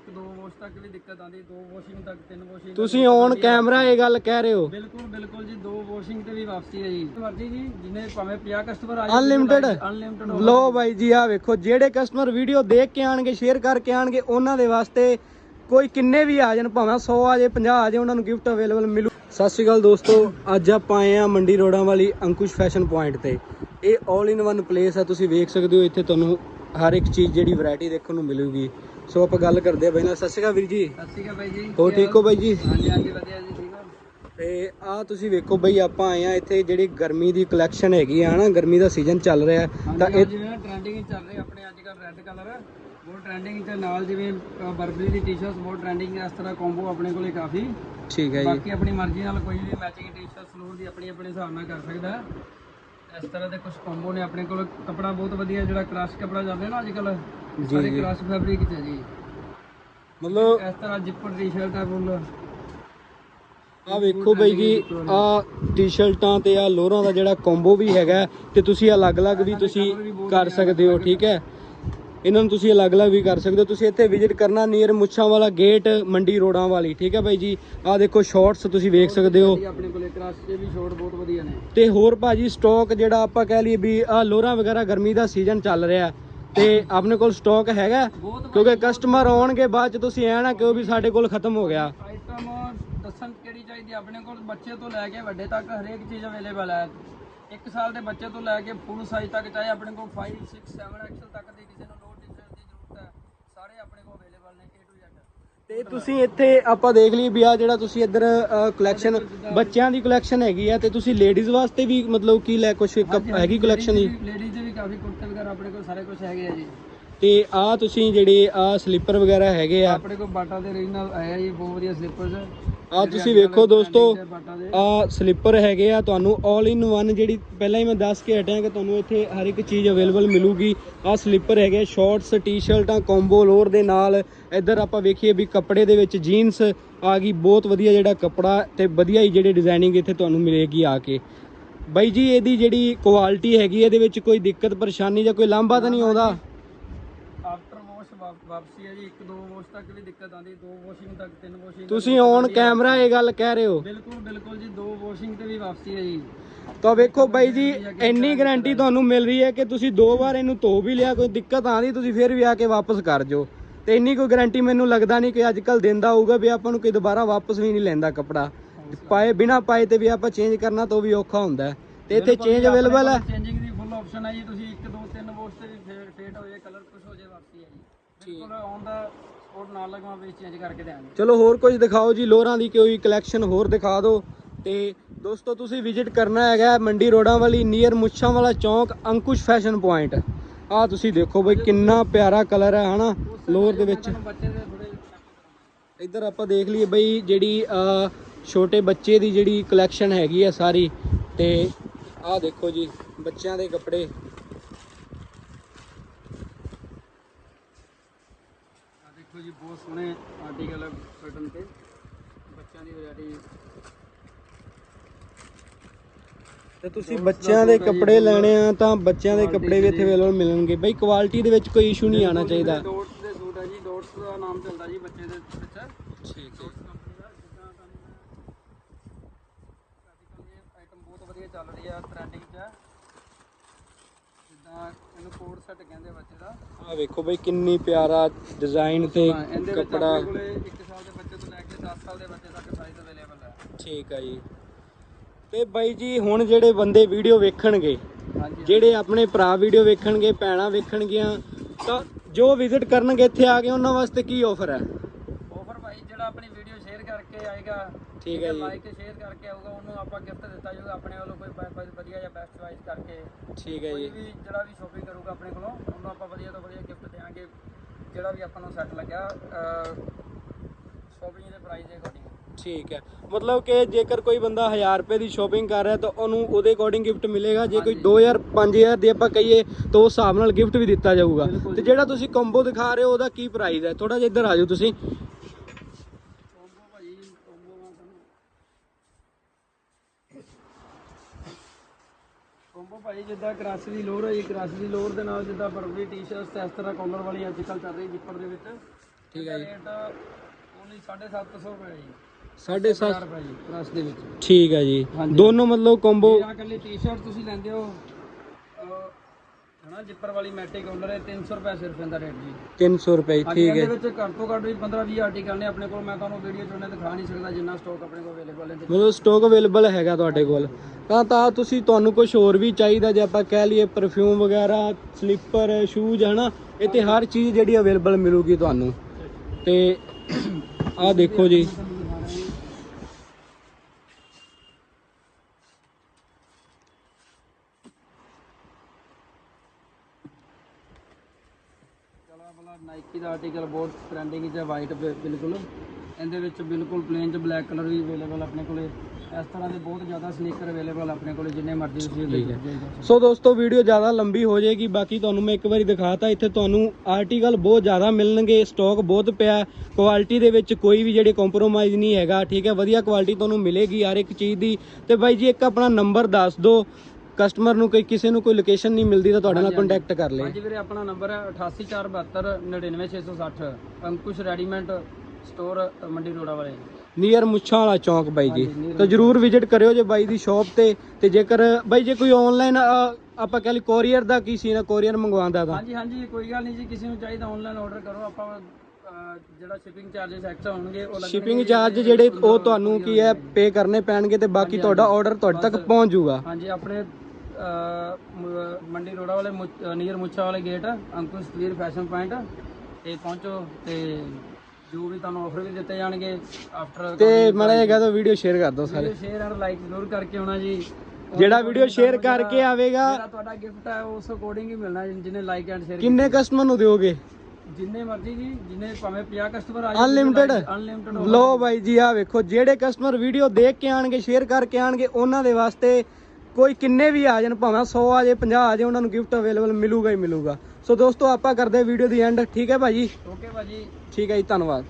ਇੱਕ ਦੋ ਵਾਸ਼ ਤੱਕ ਵੀ ਦਿੱਕਤ ਆਉਂਦੀ ਦੋ ਵਾਸ਼ਿੰਗ ਤੱਕ ਤਿੰਨ ਵਾਸ਼ਿੰਗ ਤੁਸੀਂ ਔਨ ਕੈਮਰਾ ਇਹ ਗੱਲ ਕਹਿ ਰਹੇ ਹੋ? ਬਿਲਕੁਲ ਬਿਲਕੁਲ ਜੀ ਦੋ ਵਾਸ਼ਿੰਗ ਤੇ ਵੀ ਵਾਪਸੀ ਹੈ ਜੀ। ਮਰਜ਼ੀ ਜੀ ਜਿੰਨੇ ਭਾਵੇਂ 50 ਕਸਟਮਰ ਆ Unlimited? ਅਨਲਿਮਿਟਡ ਲੋ ਬਾਈ ਜੀ ਆ ਵੇਖੋ ਜਿਹੜੇ ਕਸਟਮਰ ਵੀਡੀਓ ਦੇਖ ਕੇ ਆਣਗੇ ਸ਼ੇਅਰ ਕਰਕੇ ਆਣਗੇ ਉਹਨਾਂ ਦੇ ਵਾਸਤੇ ਕੋਈ ਕਿੰਨੇ ਵੀ ਆ ਜਾਣ ਭਾਵੇਂ 100 ਆ ਜਾਏ 50 ਆ ਜਾਏ ਉਹਨਾਂ ਨੂੰ ਗਿਫਟ ਅਵੇਲੇਬਲ ਮਿਲੂ। ਸਤਿ ਸ਼੍ਰੀ ਅਕਾਲ ਦੋਸਤੋ ਅੱਜ ਆਪਾਂ ਆਏ ਆ ਮੰਡੀ ਰੋਡਾਂ ਵਾਲੀ ਅੰਕੁਸ਼ ਫੈਸ਼ਨ ਪੁਆਇੰਟ ਤੇ। ਇਹ 올 ਇਨ ਵਨ ਪਲੇਸ ਆ ਤੁਸੀਂ ਵੇਖ ਸਕਦੇ ਹੋ ਇੱਥੇ ਤੁਹਾਨੂੰ ਹਰ ਇੱਕ ਚੀਜ਼ ਜਿਹੜੀ ਵੈਰਾਈਟੀ ਦੇਖਣ ਨੂੰ ਮਿਲੂਗੀ। ਸੋ ਆਪਾਂ ਗੱਲ ਕਰਦੇ ਆ ਬਾਈ ਨਾਲ। ਸਤਿ ਸ਼੍ਰੀ ਅਕਾਲ ਵੀਰ ਜੀ। ਸਤਿ ਸ਼੍ਰੀ ਅਕਾਲ ਬਾਈ ਜੀ। ਹੋ ਠੀਕ ਹੋ ਬਾਈ ਜੀ? ਹਾਂਜੀ ਹਾਂਜੀ ਵਧੀਆ ਜੀ ਠੀਕ ਹੋ? ਤੇ ਆ ਤੁਸੀਂ ਵੇਖੋ ਬਈ ਆਪਾਂ ਆਏ ਆ ਇੱਥੇ ਜਿਹੜੀ ਗਰਮੀ ਦੀ ਕਲੈਕਸ਼ਨ ਹੈਗੀ ਆ ਨਾ ਗਰਮੀ ਦਾ ਸੀਜ਼ਨ ਚੱਲ ਰਿਹਾ। ਹੈ, ਤਾਂ ਇਹ ਜਿਵੇਂ ਟ੍ਰੈਂਡਿੰਗ ਚੱਲ ਰਹੀ ਆਪਣੇ ਅੱਜ ਕੱਲ ਰੈੱਡ ਕਲਰ ਬਹੁਤ ਟ੍ਰੈਂਡਿੰਗ ਤੇ ਨਾਲ ਜਿਵੇਂ ਬਰਬਰੀ ਦੀ ਟੀ-ਸ਼ਰਟ ਬਹੁਤ ਟ੍ਰੈਂਡਿੰਗ ਇਸ ਤਰ੍ਹਾਂ ਕੰਬੋ ਆਪਣੇ ਕੋਲੇ ਕਾਫੀ। ਠੀਕ ਹੈ ਜੀ। ਬਾਕੀ ਆਪਣੀ ਮਰਜ਼ੀ ਨਾਲ ਕੋਈ ਵੀ ਮੈਚਿੰਗ ਟੀ-ਸ਼ਰਟ ਸਲੂਟ ਦੀ ਆਪਣੀ ਆਪਣੇ ਹਿਸਾਬ ਨਾਲ ਕਰ ਸਕਦਾ। ਇਸ ਤਰ੍ਹਾਂ ਦੇ ਕੁਝ ਕੰਬੋ ਨੇ ਆਪਣੇ ਕੋਲ। ਕਪੜਾ ਬਹੁਤ ਵਧੀਆ ਜਿਹੜਾ ਕ੍ਰਸ਼ ਕਪੜਾ ਚੱਲ ਰਿਹਾ ਨਾ ਅੱਜ ਕੱਲ ਸਾਰੇ ਕ੍ਰਸ਼ ਫੈਬਰਿਕ ਚ ਹੈ ਜੀ। ਮਤਲਬ ਇਸ ਤਰ੍ਹਾਂ ਜਿੱਪਰ ਟੀ-ਸ਼ਰਟ ਹੈ ਫੁੱਲ ਆ ਵੇਖੋ ਬਈ ਜੀ ਆ ਟੀ-ਸ਼ਰਟਾਂ ਤੇ ਆ ਲੋਰਾਂ ਦਾ ਜਿਹੜਾ ਕੰਬੋ ਵੀ ਹੈਗਾ ਤੇ ਤੁਸੀਂ ਅਲੱਗ-ਅਲੱਗ ਵੀ ਤੁਸੀਂ ਕਰ ਸਕਦੇ ਹੋ ਠੀਕ ਹੈ? ਇਹਨਾਂ ਨੂੰ ਤੁਸੀਂ ਅਲੱਗ-ਅਲੱਗ ਵੀ ਕਰ ਸਕਦੇ ਹੋ। ਤੁਸੀਂ ਇੱਥੇ ਵਿਜ਼ਿਟ ਕਰਨਾ ਨੀਅਰ ਮੁੱਛਾਂ ਵਾਲਾ ਗੇਟ ਮੰਡੀ ਰੋਡਾਂ ਵਾਲੀ ਠੀਕ ਹੈ ਬਾਈ ਜੀ? ਆ ਦੇਖੋ ਸ਼ਾਰਟਸ ਤੁਸੀਂ ਵੇਖ ਸਕਦੇ ਹੋ। ਆਪਣੇ ਕੋਲੇ ਕ੍ਰਸ਼ ਦੇ ਵੀ ਸ਼ੋਟ ਬਹੁਤ ਵਧੀਆ ਨੇ। ਤੇ ਹੋਰ ਭਾਜੀ ਸਟਾਕ ਜਿਹੜਾ ਆਪਾਂ ਕਹਿ ਲਈਏ ਵੀ ਆ ਲੋਰਾਂ ਵਗੈਰਾ ਗਰਮੀ ਦਾ ਸੀਜ਼ਨ ਚੱਲ ਰਿਹਾ। ਤੇ ਆਪਣੇ ਕੋਲ ਸਟਾਕ ਹੈਗਾ ਕਿਉਂਕਿ ਕਸਟਮਰ ਆਉਣਗੇ ਬਾਅਦ ਚ ਤੁਸੀਂ ਐ ਨਾ ਕਿਉਂ ਵੀ ਸਾਡੇ ਕੋਲ ਖਤਮ ਹੋ ਗਿਆ। ਆਈਟਮ ਦੱਸਣ ਕਿਹੜੀ ਚਾਹੀਦੀ ਹੈ? ਆਪਣੇ ਕੋਲ ਬੱਚੇ ਤੋਂ ਲੈ ਕੇ ਵੱਡੇ ਤੱਕ ਹਰੇਕ ਚੀਜ਼ ਅਵੇਲੇਬਲ ਹੈ ਇੱਕ ਸਾਲ ਦੇ ਬੱਚੇ ਤੋਂ ਲੈ ਕੇ ਫੁੱਲ ਸਾਈਜ਼ ਤੱਕ ਚਾਹੇ ਆਪਣੇ ਕੋਲ 5 6 7 ਐਕਸਲ ਤੱਕ ਦੀ ਕਿਸੇ ਨੂੰ ਲੋਡ ਟੀ-ਸ਼ਰਟ ਦੀ ਜ਼ਰੂਰਤ ਹੈ ਸਾਰੇ ਆਪਣੇ ਕੋਲ ਅਵੇਲੇਬਲ ਨੇ A to Z ਤੇ ਤੁਸੀਂ ਇੱਥੇ ਆਪਾਂ ਦੇਖ ਲਈ ਵੀ ਆ ਜਿਹੜਾ ਤੁਸੀਂ ਇੱਧਰ ਕਲੈਕਸ਼ਨ ਬੱਚਿਆਂ ਦੀ ਕਲੈਕਸ਼ਨ ਹੈਗੀ ਆ ਤੇ ਤੁਸੀਂ ਲੇਡੀਜ਼ ਵਾਸਤੇ ਵੀ ਮਤਲਬ ਕੀ ਲੈ ਕੁਝ ਹੈਗੀ ਕਲੈਕਸ਼ਨ ਜੀ? ਲੇਡੀਜ਼ ਦੇ ਵੀ ਕਾਫੀ ਕੁੜਤੇ ਵਗੈਰਾ ਆਪਣੇ ਕੋਲ ਸਾਰੇ ਕੁਝ ਹੈਗੇ ਆ ਜੀ। ਤੇ ਆ ਤੁਸੀਂ ਜਿਹੜੇ ਆ ਸਲੀਪਰ ਵਗੈਰਾ ਹੈਗੇ ਆ। ਆਪਣੇ ਕੋਲ ਬਾਟਾ ਦੇ ਰੀਜਨਲ ਆਇਆ ਜੀ ਬਹੁਤ ਵਧੀਆ ਸਲੀਪਰਸ ਆ ਤੁਸੀਂ ਵੇਖੋ ਦੋਸਤੋ ਬਾਟਾ ਆ ਸਲੀਪਰ ਹੈਗੇ ਆ, ਤੁਹਾਨੂੰ 올 ਇਨ ਵਨ ਜਿਹੜੀ ਪਹਿਲਾਂ ਹੀ ਮੈਂ ਦੱਸ ਕੇ ਹਟਿਆ ਕਿ ਤੁਹਾਨੂੰ ਇੱਥੇ ਹਰ ਇੱਕ ਚੀਜ਼ ਅਵੇਲੇਬਲ ਮਿਲੂਗੀ। ਆ ਸਲੀਪਰ ਹੈਗੇ ਸ਼ਾਰਟਸ ਟੀ-ਸ਼ਰਟਾਂ ਕੰਬੋ ਲੋਰ ਦੇ ਨਾਲ। ਇੱਧਰ ਆਪਾਂ ਵੇਖੀਏ ਵੀ ਕੱਪੜੇ ਦੇ ਵਿੱਚ ਜੀਨਸ ਆ ਗਈ, ਬਹੁਤ ਵਧੀਆ ਜਿਹੜਾ ਕੱਪੜਾ ਤੇ ਵਧੀਆ ਹੀ ਜਿਹੜੀ ਡਿਜ਼ਾਈਨਿੰਗ ਇੱਥੇ ਤੁਹਾਨੂੰ ਮਿਲੇਗੀ ਆ ਕੇ। ਬਾਈ ਜੀ, ਇਹਦੀ ਜਿਹੜੀ ਕੁਆਲਿਟੀ ਹੈਗੀ ਇਹਦੇ ਵਿੱਚ ਕੋਈ ਦਿੱਕਤ, ਪਰੇਸ਼ਾਨੀ ਜਾਂ ਕੋਈ ਲਾਂਭਾ ਤਾਂ ਨਹੀਂ ਆਉਂਦਾ? ਵਾਪਸੀ ਹੈ ਜੀ। ਇੱਕ ਦੋ ਵਾਸ਼ ਤੱਕ ਵੀ ਦਿੱਕਤ ਆਉਂਦੀ। ਦੋ ਵਾਸ਼ਿੰਗ ਤੱਕ ਤਿੰਨ ਵਾਸ਼ਿੰਗ ਤੁਸੀਂ ਔਨ ਕੈਮਰਾ ਇਹ ਗੱਲ ਕਹਿ ਰਹੇ ਹੋ? ਬਿਲਕੁਲ ਬਿਲਕੁਲ ਜੀ। ਦੋ ਵਾਸ਼ਿੰਗ ਤੇ ਵੀ ਵਾਪਸੀ ਹੈ ਜੀ। ਤਾਂ ਵੇਖੋ ਬਾਈ ਜੀ ਇੰਨੀ ਗਾਰੰਟੀ ਤੁਹਾਨੂੰ ਮਿਲ ਰਹੀ ਹੈ ਕਿ ਤੁਸੀਂ ਦੋ ਵਾਰ ਇਹਨੂੰ ਧੋ ਵੀ ਲਿਆ ਕੋਈ ਦਿੱਕਤ ਆਂਦੀ ਤੁਸੀਂ ਫਿਰ ਵੀ ਆ ਕੇ ਵਾਪਸ ਕਰ ਜਾਓ। ਤੇ ਇੰਨੀ ਕੋਈ ਗਾਰੰਟੀ ਮੈਨੂੰ ਲੱਗਦਾ ਨਹੀਂ ਕਿ ਅੱਜ ਕੱਲ ਦਿੰਦਾ ਹੋਊਗਾ ਵੀ ਆਪਾਂ ਨੂੰ ਕੋਈ ਦੁਬਾਰਾ ਵਾਪਸ ਵੀ ਨਹੀਂ ਲੈਂਦਾ ਕੱਪੜਾ। ਪਾਏ ਬਿਨਾ ਪਾਏ ਤੇ ਵੀ ਆਪਾਂ ਚੇਂਜ ਕਰਨਾ ਤਾਂ ਉਹ ਵੀ ਔਖਾ ਹੁੰਦਾ। ਤੇ ਇੱਥੇ ਚੇਂਜ ਅਵੇਲੇਬਲ ਹੈ। ਚੇਂਜਿੰਗ ਦੀ ਫੁੱਲ ਆਪਸ਼ਨ ਹੈ ਜੀ। ਤੁਸੀਂ ਇੱਕ ਦੋ ਤਿੰਨ ਵਾਸ਼ ਤੇ ਫੇਡ ਹੋ ਜਾਏ ਕਲਰ ਕੁਝ ਹੋ ਜਾਏ ਵਾਪਸੀ ਹੈ ਜੀ। ਬਿਲਕੁਲ ਔਨ ਦਾ ਸਪੋਰਟ ਨਾਲ ਲਗਵਾ ਵੀ ਚੇਂਜ ਕਰਕੇ ਦੇਵਾਂਗੇ ਚਲੋ ਹੋਰ ਕੁਝ ਦਿਖਾਓ ਜੀ ਲੋਰਾਂ ਦੀ ਕੋਈ ਕਲੈਕਸ਼ਨ ਹੋਰ ਦਿਖਾ ਦਿਓ। ਤੇ ਦੋਸਤੋ ਤੁਸੀਂ ਵਿਜ਼ਿਟ ਕਰਨਾ ਹੈਗਾ ਮੰਡੀ ਰੋਡਾਂ ਵਾਲੀ ਨੀਅਰ ਮੁੱਛਾਂ ਵਾਲਾ ਚੌਂਕ ਅੰਕੁਸ਼ ਫੈਸ਼ਨ ਪੁਆਇੰਟ ਆਹ ਤੁਸੀਂ ਦੇਖੋ ਬਈ ਕਿੰਨਾ ਪਿਆਰਾ ਕਲਰ ਹੈ ਹਨਾ? ਲੋਰ ਦੇ ਵਿੱਚ। ਇੱਧਰ ਆਪਾਂ ਦੇਖ ਲਈਏ ਬਈ ਜਿਹੜੀ ਛੋਟੇ ਬੱਚੇ ਦੀ ਜਿਹੜੀ ਕਲੈਕਸ਼ਨ ਹੈਗੀ ਆ ਸਾਰੀ। ਤੇ ਆਹ ਦੇਖੋ ਜੀ ਬੱਚਿਆਂ ਦੇ ਕੱਪੜੇ ਆ ਦੇਖੋ ਜੀ ਬਹੁਤ ਸੋਹਣੇ ਆਰਟੀਕਲ ਪੈਟਰਨ ਤੇ ਬੱਚਿਆਂ ਦੀ ਵੈਰਾਈਟੀ ਤੇ ਤੁਸੀਂ ਬੱਚਿਆਂ ਦੇ ਕੱਪੜੇ ਲੈਣੇ ਆ ਤਾਂ ਬੱਚਿਆਂ ਦੇ ਕੱਪੜੇ ਵੀ ਇੱਥੇ ਅਵੇਲੇਬਲ ਮਿਲਣਗੇ। ਬਈ ਕੁਆਲਿਟੀ ਦੇ ਵਿੱਚ ਕੋਈ ਇਸ਼ੂ ਨਹੀਂ ਆਣਾ ਚਾਹੀਦਾ। ਡੋਟਸ ਦੇ ਸੂਟ ਹੈ ਜੀ ਡੋਟਸ ਦਾ ਨਾਮ ਚੱਲਦਾ ਜੀ ਬੱਚੇ ਦੇ ਵਿੱਚ। ਠੀਕ ਡੋਟਸ ਕੰਪਨੀ ਦਾ ਜਿੱਦਾਂ ਤੁਹਾਨੂੰ ਅੱਜ ਕੱਲ੍ਹ ਇਹ ਆਈਟਮ ਬਹੁਤ ਵਧੀਆ ਚੱਲ ਰਹੀ ਆ ਟ੍ਰੈਂਡਿੰਗ 'ਚ। ਹੈ ਜਿੱਦਾਂ ਇਹਨੂੰ ਕੋਡ ਸੈੱਟ ਕਹਿੰਦੇ ਬੱਚੇ ਦਾ। ਆ ਵੇਖੋ ਬਈ ਕਿੰਨੀ ਪਿਆਰਾ ਡਿਜ਼ਾਈਨ ਤੇ ਹਾਂ, ਇਹਦੇ ਵਿੱਚ ਕੱਪੜਾ। ਆਪਣੇ ਕੋਲੇ 1 ਸਾਲ ਦੇ ਬੱਚੇ ਤੋਂ ਲੈ ਕੇ 10 ਸਾਲ ਦੇ ਬੱਚੇ ਤੱਕ ਸਾਈਜ਼ ਅਵੇਲੇਬਲ ਹੈ। ਠੀਕ ਆ ਜੀ। ਤੇ ਬਾਈ ਜੀ ਹੁਣ ਜਿਹੜੇ ਬੰਦੇ ਵੀਡੀਓ ਵੇਖਣਗੇ ਹਾਂਜੀ ਜਿਹੜੇ ਆਪਣੇ ਭਰਾ ਵੀਡੀਓ ਵੇਖਣਗੇ ਭੈਣਾਂ ਵੇਖਣਗੀਆਂ ਤਾਂ ਜੋ ਵਿਜ਼ਿਟ ਕਰਨਗੇ ਇੱਥੇ ਆ ਕੇ ਉਹਨਾਂ ਵਾਸਤੇ ਕੀ ਆਫਰ ਹੈ? ਆਫਰ ਭਾਈ ਜਿਹੜਾ ਆਪਣੀ ਵੀਡੀਓ ਸ਼ੇਅਰ ਕਰਕੇ ਆਏਗਾ ਠੀਕ ਹੈ ਜੀ। ਲਾਈਕ ਸ਼ੇਅਰ ਕਰਕੇ ਆਊਗਾ ਉਹਨੂੰ ਆਪਾਂ ਗਿਫਟ ਦਿੱਤਾ ਜਾਊਗਾ ਆਪਣੇ ਵੱਲੋਂ ਕੋਈ ਵਧੀਆ ਜਾਂ ਬੈਸਟ ਚੁਆਇਸ ਕਰਕੇ। ਠੀਕ ਹੈ ਕੋਈ ਜੀ। ਵੀ ਜਿਹੜਾ ਵੀ ਸ਼ੋਪਿੰਗ ਕਰੂਗਾ ਆਪਣੇ ਕੋਲੋਂ ਉਹਨੂੰ ਆਪਾਂ ਵਧੀਆ ਤੋਂ ਵਧੀਆ ਗਿਫਟ ਦੇਵਾਂਗੇ ਜਿਹੜਾ ਵੀ ਆਪਾਂ ਨੂੰ ਸੈੱਟ ਲੱਗਿਆ ਸ਼ੋਪਿੰਗ ਦੇ ਪ੍ਰਾਈਸ ਦੇ ਅਕੋਰਡਿੰਗ ਠੀਕ ਹੈ। ਮਤਲਬ ਕਿ ਜੇਕਰ ਕੋਈ ਬੰਦਾ 1000 ਰੁਪਏ ਦੀ ਸ਼ੋਪਿੰਗ ਕਰ ਰਿਹਾ ਤਾਂ ਉਹਨੂੰ ਉਹਦੇ ਅਕੋਰਡਿੰਗ ਗਿਫਟ ਮਿਲੇਗਾ। ਜੇ ਕੋਈ 2000 5000 ਦੀ ਆਪਾਂ ਕਹੀਏ ਤਾਂ ਉਸ ਹਿਸਾਬ ਨਾਲ ਗਿਫਟ ਵੀ ਦਿੱਤਾ ਜਾਊਗਾ। ਤੇ ਜਿਹੜਾ ਤੁਸੀਂ ਕੰਬੋ ਦਿਖਾ ਰਹੇ ਹੋ ਉਹਦਾ ਕੀ ਪ੍ਰਾਈਸ ਹੈ? ਥੋੜਾ ਜਿਹਾ ਇੱਧਰ ਆ ਜਾਓ ਤੁਸੀਂ ਕੋਂਬੋ ਭਾਜੀ ਕੋਂਬੋ ਮੈਂ ਤੁਹਾਨੂੰ ਭਾਜੀ ਜਿੱਦਾਂ ਕਰਾਸ ਦੀ ਲੋਰ ਹੈ ਜੀ ਕਰਾਸ ਦੀ ਲੋਰ ਦੇ ਨਾਲ ਜਿੱਦਾਂ ਬਰਬਰੀ ਟੀ-ਸ਼ਰਟ ਇਸ ਤਰ੍ਹਾਂ ਕਾਲਰ ਵਾਲੀ ਅੱਜ ਕੱਲ੍ਹ ਚੱਲ ਰਹੀ ਜਿੱਪਰ ਦੇ ਵਿੱਚ। ਠੀਕ ਹੈ ਜੀ। ਰੇਟ ਓਨਲੀ 750 ਰੁਪਏ ਜੀ। 7.5 ਰੁਪਏ ਜੀ ਪ੍ਰੈਸ ਦੇ ਵਿੱਚ। ਠੀਕ ਹੈ ਜੀ। ਦੋਨੋਂ ਮਤਲਬ ਕੰਬੋ ਇਹ ਕੱਲੀ ਟੀ-ਸ਼ਰਟ ਤੁਸੀਂ ਲੈਂਦੇ ਹੋ। ਹਨਾ ਜਿੱਪਰ ਵਾਲੀ ਮੈਟਿਕ ਕਲਰ ਹੈ 300 ਰੁਪਏ ਸਿਰਫ ਇਹਦਾ ਰੇਟ ਜੀ। 300 ਰੁਪਏ ਠੀਕ ਹੈ ਇਹਦੇ ਵਿੱਚ ਘੱਟ ਤੋਂ ਘੱਟ ਵੀ 15 20 ਆਰਟੀਕਲ ਨੇ ਆਪਣੇ ਕੋਲ ਮੈਂ ਤੁਹਾਨੂੰ ਵੀਡੀਓ ਚ ਉਹਨੇ ਦਿਖਾ ਨਹੀਂ ਸਕਦਾ ਜਿੰਨਾ ਸਟਾਕ ਆਪਣੇ ਕੋਲ ਅਵੇਲੇਬਲ ਹੈ ਮਤਲਬ ਸਟਾਕ ਅਵੇਲੇਬਲ ਹੈਗਾ ਤੁਹਾਡੇ ਕੋਲ। ਤਾਂ ਤਾਂ ਤੁਸੀਂ ਤੁਹਾਨੂੰ ਕੁਝ ਹੋਰ ਵੀ ਚਾਹੀਦਾ ਜੇ ਆਪਾਂ ਕਹਿ ਲਈਏ ਪਰਫਿਊਮ ਵਗੈਰਾ ਸਲੀਪਰ ਸ਼ੂਜ਼ ਹਨਾ ਇੱਥੇ ਹਰ ਚੀਜ਼ ਜਿਹੜੀ ਅਵੇਲੇਬਲ ਮਿਲੂਗੀ ਤੁਹਾਨੂੰ। ਤੇ ਆਹ ਦੇਖੋ ਜੀ ਚਲਾ ਵਾਲਾ ਨਾਈਕੀ ਦਾ ਆਰਟੀਕਲ ਬਹੁਤ ਟ੍ਰੈਂਡਿੰਗ ਹੈ ਵਾਈਟ ਬਿਲਕੁਲ। ਇਹਦੇ ਵਿੱਚ ਬਿਲਕੁਲ ਪਲੇਨ 'ਚ ਬਲੈਕ ਕਲਰ ਵੀ ਅਵੇਲੇਬਲ ਆਪਣੇ ਕੋਲੇ। ਇਸ ਤਰ੍ਹਾਂ ਦੇ ਬਹੁਤ ਜ਼ਿਆਦਾ ਸਨੀਕਰ ਅਵੇਲੇਬਲ ਆਪਣੇ ਕੋਲੇ ਜਿੰਨੇ ਮਰਜ਼ੀ ਤੁਸੀਂ ਠੀਕ ਹੈ। ਸੋ ਦੋਸਤੋ ਵੀਡੀਓ ਜ਼ਿਆਦਾ ਲੰਬੀ ਹੋ ਜਾਏਗੀ ਬਾਕੀ ਤੁਹਾਨੂੰ ਮੈਂ ਇੱਕ ਵਾਰੀ ਦਿਖਾਤਾ। ਇੱਥੇ ਤੁਹਾਨੂੰ ਆਰਟੀਕਲ ਬਹੁਤ ਜ਼ਿਆਦਾ ਮਿਲਣਗੇ ਸਟਾਕ ਬਹੁਤ ਪਿਆ। ਕੁਆਲਿਟੀ ਦੇ ਵਿੱਚ ਕੋਈ ਵੀ ਜਿਹੜੇ ਕੰਪਰੋਮਾਈਜ਼ ਨਹੀਂ ਹੈਗਾ ਠੀਕ ਹੈ? ਵਧੀਆ ਕੁਆਲਿਟੀ ਤੁਹਾਨੂੰ ਮਿਲੇਗੀ ਹਰ ਇੱਕ ਚੀਜ਼ ਦੀ। ਤੇ ਬਾਈ ਜੀ ਇੱਕ ਆਪਣਾ ਨੰਬਰ ਦੱਸ ਦਿਓ। ਕਸਟਮਰ ਨੂੰ ਕੋਈ ਕਿਸੇ ਨੂੰ ਕੋਈ ਲੋਕੇਸ਼ਨ ਨਹੀਂ ਮਿਲਦੀ ਤਾਂ ਤੁਹਾਡੇ ਨਾਲ ਹਾਂਜੀ, ਕੰਟੈਕਟ ਕਰ ਲੇ ਹਾਂਜੀ ਵੀਰੇ ਆਪਣਾ ਨੰਬਰ ਹੈ 88472 99660 ਅੰਕੁਸ਼ ਰੈਡੀਮੇਡ ਸਟੋਰ ਮੰਡੀ ਰੋੜਾ ਵਾਲੇ। ਨੀਅਰ ਮੁੱਛਾਂ ਵਾਲਾ ਚੌਂਕ ਬਾਈ ਜੀ। ਹਾਂਜੀ, near ਤਾਂ ਜਰੂਰ ਵਿਜ਼ਿਟ ਕਰਿਓ ਜੇ ਬਾਈ ਦੀ ਸ਼ਾਪ ਤੇ। ਤੇ ਜੇਕਰ ਬਾਈ ਜੇ ਕੋਈ ਆਨਲਾਈਨ ਆਪਾਂ ਕਹ ਲਈ ਕੋਰੀਅਰ ਦਾ ਕੀ ਸੀ ਨਾ ਕੋਰੀਅਰ ਮੰਗਵਾਉਂਦਾ ਤਾਂ। ਹਾਂਜੀ ਹਾਂਜੀ ਕੋਈ ਗੱਲ ਨਹੀਂ ਜੀ ਕਿਸੇ ਨੂੰ ਚਾਹੀਦਾ ਆਨਲਾਈਨ ਆਰਡਰ ਕਰੋ ਆਪਾਂ ਅਹ, ਜਿਹੜਾ ਸ਼ਿਪਿੰਗ ਚਾਰजेस ਐਕਸਟਰਾ ਹੋਣਗੇ ਉਹ ਲੱਗਣਗੇ ਸ਼ਿਪਿੰਗ ਚਾਰਜ ਜਿਹੜੇ ਉਹ ਤੁਹਾਨੂੰ ਕੀ ਹੈ ਪੇ ਕਰਨੇ ਪੈਣਗੇ ਤੇ ਬਾਕੀ ਤੁਹਾਡਾ ਆਰਡਰ ਤੁਹਾਡੇ ਤੱਕ ਪਹੁੰਚ ਜਾਊਗਾ। ਹਾਂਜੀ ਆਪਣੇ ਮੰਡੀ ਰੋੜਾ ਵਾਲੇ ਨੀਅਰ ਮੁੱਛਾ ਵਾਲੇ gate Ankush clear fashion point ਤੇ ਪਹੁੰਚੋ ਤੇ ਜੋ ਵੀ ਤੁਹਾਨੂੰ ਆਫਰ ਵੀ ਦਿੱਤੇ ਜਾਣਗੇ ਆਫਟਰ ਤੇ ਮੜਾ ਹੈਗਾ ਤਾਂ ਵੀਡੀਓ ਸ਼ੇਅਰ ਕਰ ਦਿਓ ਸਾਰੇ। ਸ਼ੇਅਰ ਐਂਡ ਲਾਈਕ ਜ਼ਰੂਰ ਕਰਕੇ ਆਉਣਾ ਜੀ। ਜਿਹੜਾ ਵੀਡੀਓ ਸ਼ੇਅਰ ਕਰਕੇ ਆਵੇਗਾ ਜਿਹੜਾ ਤੁਹਾਡਾ ਗਿਫਟ ਹੈ ਉਸ ਅਕੋਰਡਿੰਗ ਹੀ ਮਿਲਣਾ ਜਿਹਨੇ ਲਾਈਕ ਐਂਡ ਸ਼ੇਅਰ ਕਿੰਨੇ ਕਸਟਮਰ ਨੂੰ ਦਿਓਗੇ? ਜਿੰਨੇ ਮਰਜ਼ੀ ਜੀ ਜਿੰਨੇ ਭਾਵੇਂ 50 ਕਸਟਮਰ ਆ Unlimited? ਅਨਲਿਮਿਟਡ ਲੋ ਬਾਈ ਜੀ ਆ ਵੇਖੋ ਜਿਹੜੇ ਕਸਟਮਰ ਵੀਡੀਓ ਦੇਖ ਕੇ ਆਣਗੇ ਸ਼ੇਅਰ ਕਰਕੇ ਆਣਗੇ ਉਹਨਾਂ ਦੇ ਵਾਸਤੇ ਕੋਈ ਕਿੰਨੇ ਵੀ ਆ ਜਾਣ ਭਾਵੇਂ 100 ਆ ਜਾਏ 50 ਆ ਜਾਏ ਉਹਨਾਂ ਨੂੰ ਗਿਫਟ ਅਵੇਲੇਬਲ ਮਿਲੂਗਾ ਹੀ ਮਿਲੂਗਾ। ਸੋ ਦੋਸਤੋ ਆਪਾਂ ਕਰਦੇ ਵੀਡੀਓ ਦੀ ਐਂਡ ਠੀਕ ਹੈ ਭਾਜੀ? ਓਕੇ ਭਾਜੀ। ਠੀਕ ਹੈ ਜੀ ਧੰਨਵਾਦ।